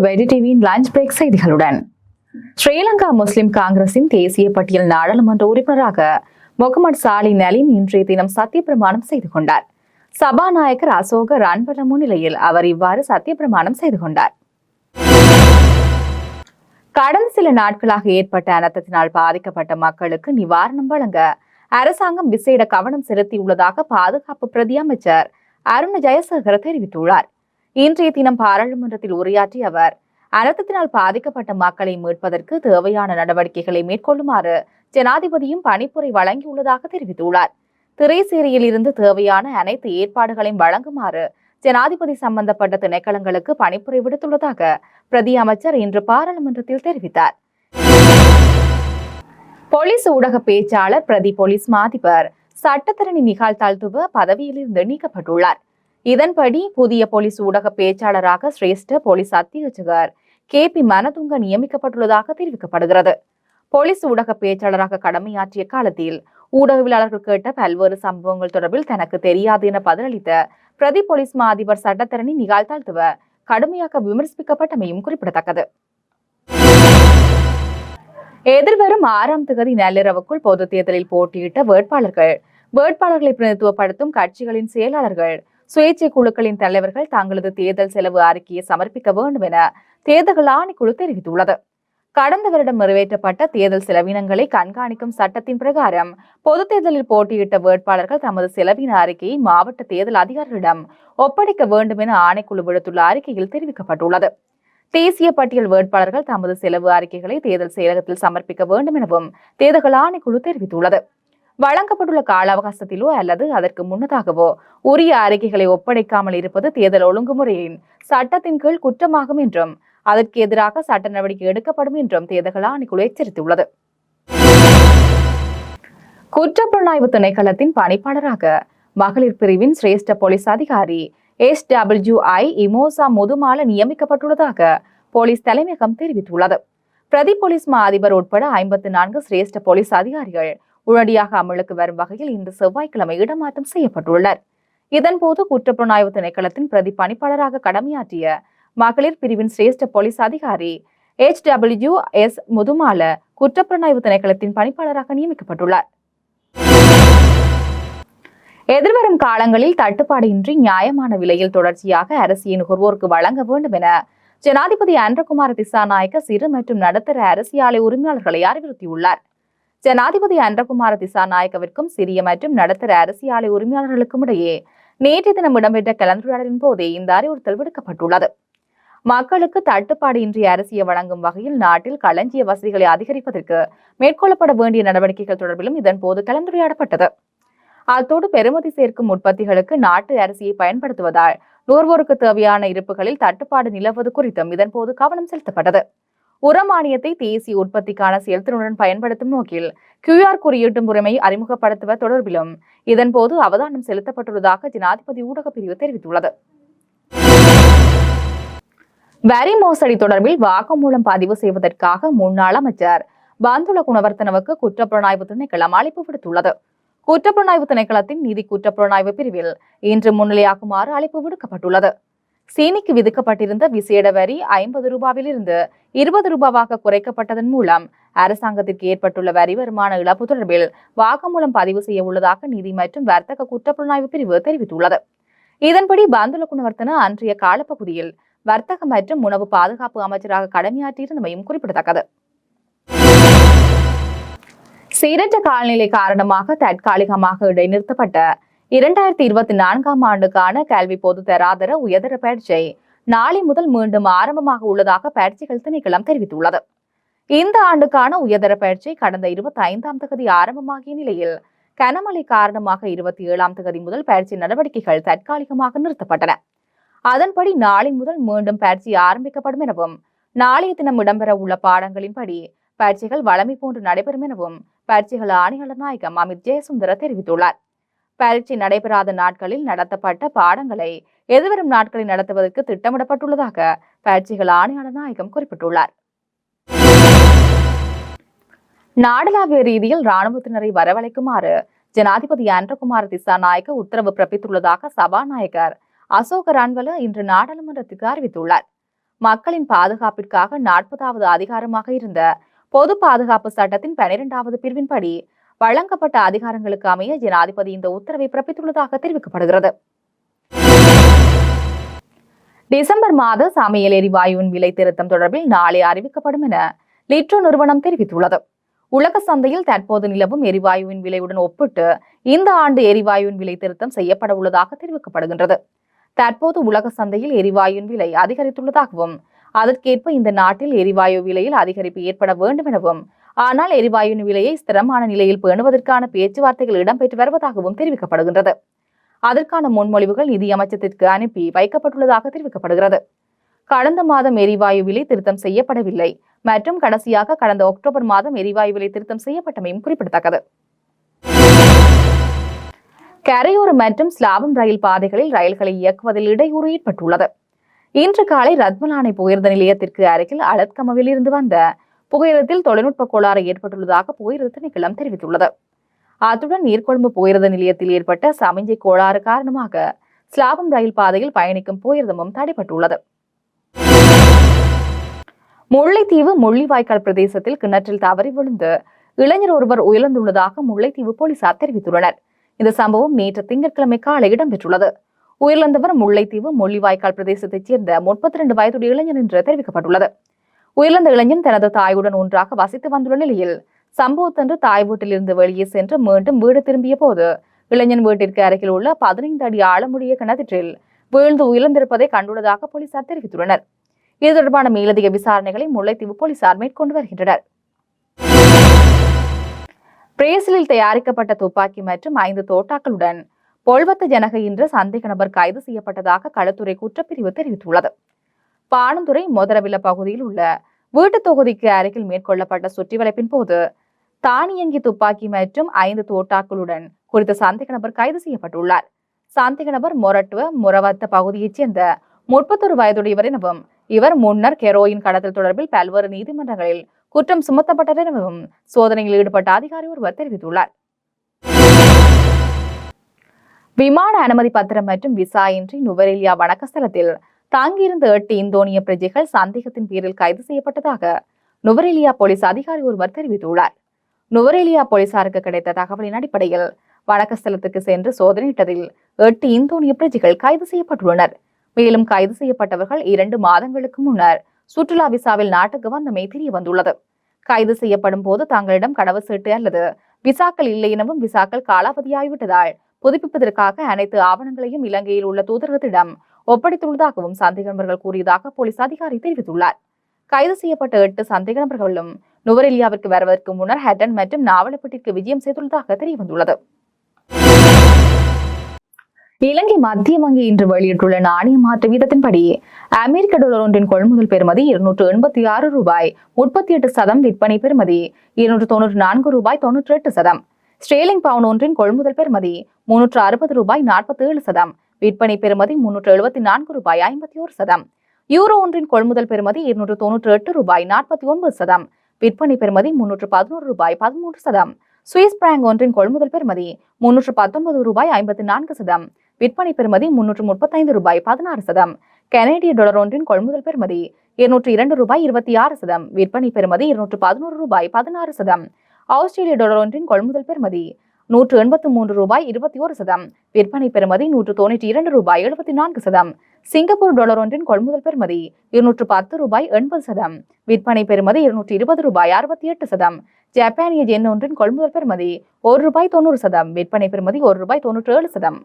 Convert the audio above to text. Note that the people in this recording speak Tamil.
வெடி டிவியின் லஞ்ச் பிரேக் செய்திகளுடன். ஸ்ரீலங்கா முஸ்லிம் காங்கிரசின் தேசிய பட்டியல் நாடாளுமன்ற உறுப்பினராக முகமது சாலி நலீம் இன்றைய தினம் சத்தியப்பிரமாணம் செய்து கொண்டார். சபாநாயகர் அசோக ரன்பல முன்னிலையில் அவர் இவ்வாறு சத்தியப்பிரமாணம் செய்து கொண்டார். கடந்த சில நாட்களாக ஏற்பட்ட அனர்த்தத்தினால் பாதிக்கப்பட்ட மக்களுக்கு நிவாரணம் வழங்க அரசாங்கம் விசேட கவனம் செலுத்தியுள்ளதாக பாதுகாப்பு பிரதி அமைச்சர் அருண் ஜெயசேகர் தெரிவித்துள்ளார். இன்றைய தினம் பாராளுமன்றத்தில் உரையாற்றிய அவர் அனர்த்தத்தினால் பாதிக்கப்பட்ட மக்களை மீட்பதற்கு தேவையான நடவடிக்கைகளை மேற்கொள்ளுமாறு ஜனாதிபதியும் பணிப்புரை வழங்கியுள்ளதாக தெரிவித்துள்ளார். திரைசேரியில் இருந்து தேவையான அனைத்து ஏற்பாடுகளையும் வழங்குமாறு ஜனாதிபதி சம்பந்தப்பட்ட திணைக்களங்களுக்கு பணிப்புரை விடுத்துள்ளதாக பிரதி அமைச்சர் இன்று பாராளுமன்றத்தில் தெரிவித்தார். போலீஸ் ஊடக பேச்சாளர் பிரதி போலீஸ் மாதிபர் சட்டத்தரணி நிகால் தாழ்த்துவ பதவியிலிருந்து நீக்கப்பட்டுள்ளார். இதன்படி புதிய போலீஸ் ஊடக பேச்சாளராக சிரேஷ்ட போலீஸ் அத்தியட்சகர் கே பி மனதுங்க நியமிக்கப்பட்டுள்ளதாக தெரிவிக்கப்படுகிறது. போலீஸ் ஊடக பேச்சாளராக கடமையாற்றிய காலத்தில் ஊடகவியலாளர்கள் கேட்ட பல்வேறு சம்பவங்கள் தொடர்பில் தனக்கு தெரியாது என பதிலளித்த பிரதி போலீஸ் மா அதிபர் சட்டத்தரணி நிகால் தாழ்த்துவ கடுமையாக விமர்சிக்கப்பட்டமையும் குறிப்பிடத்தக்கது. எதிர்வரும் ஆறாம் தேதி நள்ளிரவுக்குள் பொதுத் தேர்தலில் போட்டியிட்ட வேட்பாளர்கள் வேட்பாளர்களை பிரதித்துவப்படுத்தும் கட்சிகளின் செயலாளர்கள் சுயேட்சை குழுக்களின் தலைவர்கள் தங்களது தேர்தல் செலவு அறிக்கையை சமர்ப்பிக்க வேண்டும் என தேர்தல் ஆணைக்குழு தெரிவித்துள்ளது. கடந்த வருடம் நிறைவேற்றப்பட்ட தேர்தல் செலவினங்களை கண்காணிக்கும் சட்டத்தின் பிரகாரம் பொது தேர்தலில் போட்டியிட்ட வேட்பாளர்கள் தமது செலவின அறிக்கையை மாவட்ட தேர்தல் அதிகாரிகளிடம் ஒப்படைக்க வேண்டும் என ஆணைக்குழு விடுத்துள்ள அறிக்கையில் தெரிவிக்கப்பட்டுள்ளது. தேசிய பட்டியல் வேட்பாளர்கள் தமது செலவு அறிக்கைகளை தேர்தல் செயலகத்தில் சமர்ப்பிக்க வேண்டும் எனவும் தேர்தல் ஆணைக்குழு தெரிவித்துள்ளது. வழங்கப்பட்டுள்ள கால அவகாசத்திலோ அல்லது அதற்கு முன்னதாகவோ உரிய அறிக்கைகளை ஒப்படைக்காமல் இருப்பது தேர்தல் ஒழுங்குமுறையின் சட்டத்தின் கீழ் குற்றமாகும் என்றும் அதற்கு எதிராக சட்ட நடவடிக்கை எடுக்கப்படும் என்றும் தேர்தல் ஆணைக்குழு எச்சரித்துள்ளது. குற்றப்புலனாய்வு திணைக்களத்தின் பணிப்பாளராக மகளிர் பிரிவின் சிரேஷ்ட போலீஸ் அதிகாரி எஸ் டபிள்யூ ஐ இமோசா முதுமால நியமிக்கப்பட்டுள்ளதாக போலீஸ் தலைமையகம் தெரிவித்துள்ளது. பிரதி போலீஸ் மா அதிபர் உட்பட ஐம்பத்து நான்கு சிரேஷ்ட போலீஸ் அதிகாரிகள் உடனடியாக அமலுக்கு வரும் வகையில் இன்று செவ்வாய்க்கிழமை இடமாற்றம் செய்யப்பட்டுள்ளார் இதன்போது குற்றப்புலனாய்வு திணைக்களத்தின் பிரதி பணிப்பாளராக கடமையாற்றிய மகளிர் பிரிவின் சிரேஷ்ட போலீஸ் அதிகாரி எச் டபிள்யூ எஸ் முதுமால குற்றப்புலனாய்வு திணைக்களத்தின் பணிப்பாளராக நியமிக்கப்பட்டுள்ளார். எதிர்வரும் காலங்களில் தட்டுப்பாடின்றி நியாயமான விலையில் தொடர்ச்சியாக அரசியை நுகர்வோருக்கு வழங்க வேண்டும் என ஜனாதிபதி அன்றகுமார் திசாநாயக்க சிறு மற்றும் நடுத்தர அரசியாலை உரிமையாளர்களை அறிவுறுத்தியுள்ளார். ஜனாதிபதி அன்றகுமார திசாநாயக்கவிற்கும் சிறிய மற்றும் நடுத்தர அரசியலை உரிமையாளர்களுக்கும் இடையே நேற்று தினம் இடம்பெற்ற கலந்துரையாடலின் போதே இந்த அறிவுறுத்தல் விடுக்கப்பட்டுள்ளது. மக்களுக்கு தட்டுப்பாடு இன்றி அரிசியை வழங்கும் வகையில் நாட்டில் களஞ்சிய வசதிகளை அதிகரிப்பதற்கு மேற்கொள்ளப்பட வேண்டிய நடவடிக்கைகள் தொடர்பிலும் இதன்போது கலந்துரையாடப்பட்டது. அத்தோடு பெறுமதி சேர்க்கும் உற்பத்திகளுக்கு நாட்டு அரிசியை பயன்படுத்துவதால் நுகர்வோருக்கு தேவையான இருப்புகளில் தட்டுப்பாடு நிலவுவது குறித்தும் இதன்போது கவனம் செலுத்தப்பட்டது. உரமானியத்தை தேசிய உற்பத்திக்கான செயல்திறனுடன் பயன்படுத்தும் நோக்கில் கியூஆர் குறியீட்டு முறைமை அறிமுகப்படுத்துவது தொடர்பிலும் இதன்போது அவதானம் செலுத்தப்பட்டுள்ளதாக ஜனாதிபதி ஊடகப் பிரிவு தெரிவித்துள்ளது. வரி மோசடி தொடர்பில் வாக்குமூலம் பதிவு செய்வதற்காக முன்னாள் அமைச்சர் பந்துல குணவர்த்தனவுக்கு குற்றப்புலனாய்வு திணைக்களம் அழைப்பு விடுத்துள்ளது. குற்றப்புலனாய்வு திணைக்களத்தின் நிதி குற்றப்புலனாய்வு பிரிவில் இன்று முன்னிலையாக்குமாறு அழைப்பு விடுக்கப்பட்டுள்ளது. சீனிக்கு விதிக்கப்பட்டிருந்த விசேட வரி ஐம்பது ரூபாவிலிருந்து இருபது ரூபாவாக குறைக்கப்பட்டதன் மூலம் அரசாங்கத்திற்கு ஏற்பட்டுள்ள வரி வருமான இழப்பு தொடர்பில் வாக்குமூலம் பதிவு செய்ய உள்ளதாக நிதி மற்றும் வர்த்தக குற்றப்புலனாய்வு பிரிவு தெரிவித்துள்ளது. இதன்படி பந்துல குணவர்த்தன அன்றைய காலப்பகுதியில் வர்த்தக மற்றும் உணவு பாதுகாப்பு அமைச்சராக கடமையாற்றியிருந்தமையும் குறிப்பிடத்தக்கது. சீரற்ற காலநிலை காரணமாக தற்காலிகமாக இடைநிறுத்தப்பட்ட இரண்டாயிரத்தி இருபத்தி நான்காம் ஆண்டுக்கான கல்வி பொது தராதர உயர்தர பயிற்சியை நாளை முதல் மீண்டும் ஆரம்பமாக உள்ளதாக பயிற்சிகள் திணைக்களம் தெரிவித்துள்ளது. இந்த ஆண்டுக்கான உயர்தர பயிற்சி கடந்த இருபத்தி ஐந்தாம் தகுதி ஆரம்பமாகிய நிலையில் கனமழை காரணமாக இருபத்தி ஏழாம் தகுதி முதல் பயிற்சி நடவடிக்கைகள் தற்காலிகமாக நிறுத்தப்பட்டன. அதன்படி நாளை முதல் மீண்டும் பயிற்சி ஆரம்பிக்கப்படும் எனவும் நாளைய தினம் இடம்பெற உள்ள பாடங்களின்படி பயிற்சிகள் வளமை போன்று நடைபெறும் எனவும் பயிற்சிகள் ஆணையாளர் நாயகம் அமித் ஜெயசுந்தர தெரிவித்துள்ளார். பயிற்சி நடைபெறாத நாட்களில் நடத்தப்பட்ட பாடங்களை எதிர்வரும் நாட்களில் நடத்துவதற்கு திட்டமிடப்பட்டுள்ளதாக பயிற்சிகள் ஆணையாளர் நாயகம் குறிப்பிட்டுள்ளார். நாடளாவிய ரீதியில் ராணுவத்தினரை வரவழைக்குமாறு ஜனாதிபதி அன்றகுமார் திசாநாயக்க உத்தரவு பிறப்பித்துள்ளதாக சபாநாயகர் அசோக ரன்வல இன்று நாடாளுமன்றத்துக்கு அறிவித்துள்ளார். மக்களின் பாதுகாப்பிற்காக நாற்பதாவது அதிகாரமாக இருந்த பொது பாதுகாப்பு சட்டத்தின் பனிரெண்டாவது பிரிவின்படி வழங்கப்பட்ட அதிகாரங்களுக்கு அமைய ஜனாதிபதி இந்த உத்தரவை பிறப்பித்துள்ளதாக தெரிவிக்கப்படுகிறது. டிசம்பர் மாத சமையல் எரிவாயுவின் விலை திருத்தம் தொடர்பில் நாளை அறிவிக்கப்படும் என லிட்ரோ நிறுவனம் தெரிவித்துள்ளது. உலக சந்தையில் தற்போது நிலவும் எரிவாயுவின் விலையுடன் ஒப்பிட்டு இந்த ஆண்டு எரிவாயுவின் விலை திருத்தம் செய்யப்பட உள்ளதாக தெரிவிக்கப்படுகின்றது. தற்போது உலக சந்தையில் எரிவாயுவின் விலை அதிகரித்துள்ளதாகவும் அதற்கேற்ப இந்த நாட்டில் எரிவாயு விலையில் அதிகரிப்பு ஏற்பட வேண்டும் எனவும் ஆனால் எரிவாயுவின் விலையை ஸ்திரமான நிலையில் பேணுவதற்கான பேச்சுவார்த்தைகள் இடம்பெற்று வருவதாகவும் தெரிவிக்கப்படுகின்றது. அதற்கான முன்மொழிவுகள் நிதியமைச்சத்திற்கு அனுப்பி வைக்கப்பட்டுள்ளதாக தெரிவிக்கப்படுகிறது. கடந்த மாதம் எரிவாயு விலை திருத்தம் செய்யப்படவில்லை. மற்றும் கடைசியாக கடந்த அக்டோபர் மாதம் எரிவாயு விலை திருத்தம் செய்யப்பட்டமையும் குறிப்பிடத்தக்கது. கரையோர மற்றும் ஸ்லாபம் ரயில் பாதைகளில் ரயில்களை இயக்குவதில் இடையூறு ஏற்பட்டுள்ளது. இன்று காலை ரத்மலானை புகையிரத நிலையத்திற்கு அருகில் அலத்கமவில் இருந்து வந்த புகையிரத்தில் தொழில்நுட்ப கோளாறு ஏற்பட்டுள்ளதாக புகையிரத திணைக்களம் தெரிவித்துள்ளது. அத்துடன் நீர்கொழும்பு புகையிரத நிலையத்தில் ஏற்பட்ட சமிஞ்சை கோளாறு காரணமாக ஸ்லாபம் ரயில் பாதையில் பயணிக்கும் புகையிரதமும் தடைப்பட்டுள்ளது முல்லைத்தீவு முள்ளிவாய்க்கால் பிரதேசத்தில் கிணற்றில் தவறி விழுந்து இளைஞர் ஒருவர் உயிரிழந்துள்ளதாக முல்லைத்தீவு போலீசார் தெரிவித்துள்ளனர். இந்த சம்பவம் நேற்று திங்கட்கிழமை காலை இடம்பெற்றுள்ளது. உயிரிழந்தவர் முல்லைத்தீவு முள்ளிவாய்க்கால் பிரதேசத்தைச் சேர்ந்த முப்பத்தி ரெண்டு வயதுடைய இளைஞர் என்று தெரிவிக்கப்பட்டுள்ளது. உயிரிழந்த இளைஞன் தனது தாயுடன் ஒன்றாக வசித்து வந்துள்ள நிலையில் சம்பவத்தன்று தாய் வீட்டிலிருந்து வெளியே சென்று மீண்டும் வீடு திரும்பிய போது இளைஞன் வீட்டிற்கு அருகில் உள்ள பதினைந்து அடி ஆழமுடிய கிணற்றில் வீழ்ந்து உயிரிழந்திருப்பதை கண்டுள்ளதாக போலீசார் தெரிவித்துள்ளனர். இது தொடர்பான மேலதிக விசாரணைகளை முல்லைத்தீவு போலீசார் மேற்கொண்டு வருகின்றனர். பிரேசிலில் தயாரிக்கப்பட்ட துப்பாக்கி மற்றும் ஐந்து தோட்டாக்களுடன் பொல்வத்த ஜனக இன்று சந்தேக நபர் கைது செய்யப்பட்டதாக களத்துறை குற்றப்பிரிவு தெரிவித்துள்ளது. பாணந்துறை மோதரவில பகுதியில் உள்ள வீட்டுத் தொகுதிக்கு அருகில் மேற்கொள்ளப்பட்ட சுற்றிவளைப்பின் போது தானியங்கி துப்பாக்கி மற்றும் ஐந்து தோட்டாக்களுடன் குறித்த சந்தேக நபர் கைது செய்யப்பட்டுள்ளார். சந்தேக நபர் மொரட்டுவ முரவத்த பகுதியைச் சேர்ந்த முப்பத்தொரு வயதுடையவர் எனவும் இவர் முன்னர் கெரோயின் கடத்தல் தொடர்பில் பல்வேறு நீதிமன்றங்களில் குற்றம் சுமத்தப்பட்டவர் எனவும் சோதனையில் ஈடுபட்ட அதிகாரி ஒருவர் தெரிவித்துள்ளார். விமான அனுமதி பத்திரம் மற்றும் விசா இன்றி நுவரெலியா வணக்கஸ்தலத்தில் தாங்கியிருந்த எட்டு இந்தோனிய பிரஜைகள் சந்தேகத்தின் பேரில் கைது செய்யப்பட்டதாக நுவரெலியா போலீஸ் அதிகாரி ஒருவர் தெரிவித்துள்ளார். நுவரெலியா போலீசாருக்கு கிடைத்த தகவலின் அடிப்படையில் வடக்கஸ்தலத்துக்கு சென்று சோதனையிட்டதில் எட்டு இந்தோனிய பிரஜைகள் கைது செய்யப்பட்டுள்ளனர். மேலும் கைது செய்யப்பட்டவர்கள் இரண்டு மாதங்களுக்கு முன்னர் சுற்றுலா விசாவில் நாட்டுக்கு வந்தமை தெரிய வந்துள்ளது கைது செய்யப்படும் போது தங்களிடம் கடவுச்சீட்டு அல்லது விசாக்கள் இல்லை எனவும் விசாக்கள் காலாவதியாகிவிட்டதால் புதுப்பிப்பதற்காக அனைத்து ஆவணங்களையும் இலங்கையில் உள்ள தூதரகத்திடம் ஒப்படைத்துள்ளதாகவும் சந்தேக நபர்கள் கூறியதாக போலீஸ் அதிகாரி தெரிவித்துள்ளார். கைது செய்யப்பட்ட எட்டு சந்தேக நபர்களும் நுவரெலியாவிற்கு வருவதற்கு முன்னர் ஹட்டன் மற்றும் நாவலப்பட்டிற்கு விஜயம் செய்துள்ளதாக தெரியவந்துள்ளது. இலங்கை மத்திய வங்கி இன்று வெளியிட்டுள்ள நாணய மாற்று வீதத்தின்படி அமெரிக்க டாலர் ஒன்றின் கொள்முதல் பெறுமதி இருநூற்று எண்பத்தி ஆறு ரூபாய் முப்பத்தி எட்டு சதம் விற்பனை பெறுமதி இருநூற்று தொண்ணூற்று நான்கு ரூபாய் தொன்னூற்றி எட்டு சதம். ஸ்டேலிங் பவுன் ஒன்றின் கொள்முதல் பெறுமதி முன்னூற்று அறுபது ரூபாய் நாற்பத்தி ஏழு சதம். விற்பனை பெறுமதி முன்னூற்று எழுபத்தி நான்கு ரூபாய் ஐம்பத்தி ஒரு சதம். யூரோ ஒன்றின் கொள்முதல் பெறுமதி இருநூற்று தொன்னூற்று எட்டு ரூபாய் நாற்பத்தி ஒன்பது சதம். விற்பனை பெறுமதி முன்னூற்று பதினோரு ரூபாய் பதிமூன்று சதம். சுவிஸ் பிராங்க் ஒன்றின் கொள்முதல் பெறுமதி முன்னூற்று பத்தொன்பது ரூபாய் ஐம்பத்தி நான்கு சதம். விற்பனை பெறுமதி முன்னூற்று முப்பத்தைந்து ரூபாய் பதினாறு சதம். கனேடிய டாலர் ஒன்றின் கொள்முதல் பெறுமதி இருநூற்று இரண்டு ரூபாய் இருபத்தி ஆறு சதம். விற்பனை பெறுமதி இருநூற்று பதினோரு ரூபாய் பதினாறு சதம். ஆஸ்திரேலிய டாலர் ஒன்றின் கொள்முதல் பெறுமதி நூற்று எண்பத்து மூன்று ரூபாய் இருபத்தி ஒரு சதம். விற்பனை பெறுமதி நூற்று தொண்ணூற்றி இரண்டு ரூபாய் எழுபத்தி நான்கு சதம். சிங்கப்பூர் டாலர் ஒன்றின் கொள்முதல் பெறுமதி இருநூற்று பத்து ரூபாய் எண்பது சதம். விற்பனை பெறுமதி இருநூற்றி இருபது ரூபாய் அறுபத்தி எட்டு சதம். ஜப்பானிய ஜென் ஒன்றின் கொள்முதல் பெறுமதி ஒரு ரூபாய் தொண்ணூறு சதம். விற்பனை பெறுமதி ஒரு ரூபாய் தொன்னூற்றி ஏழு சதம்.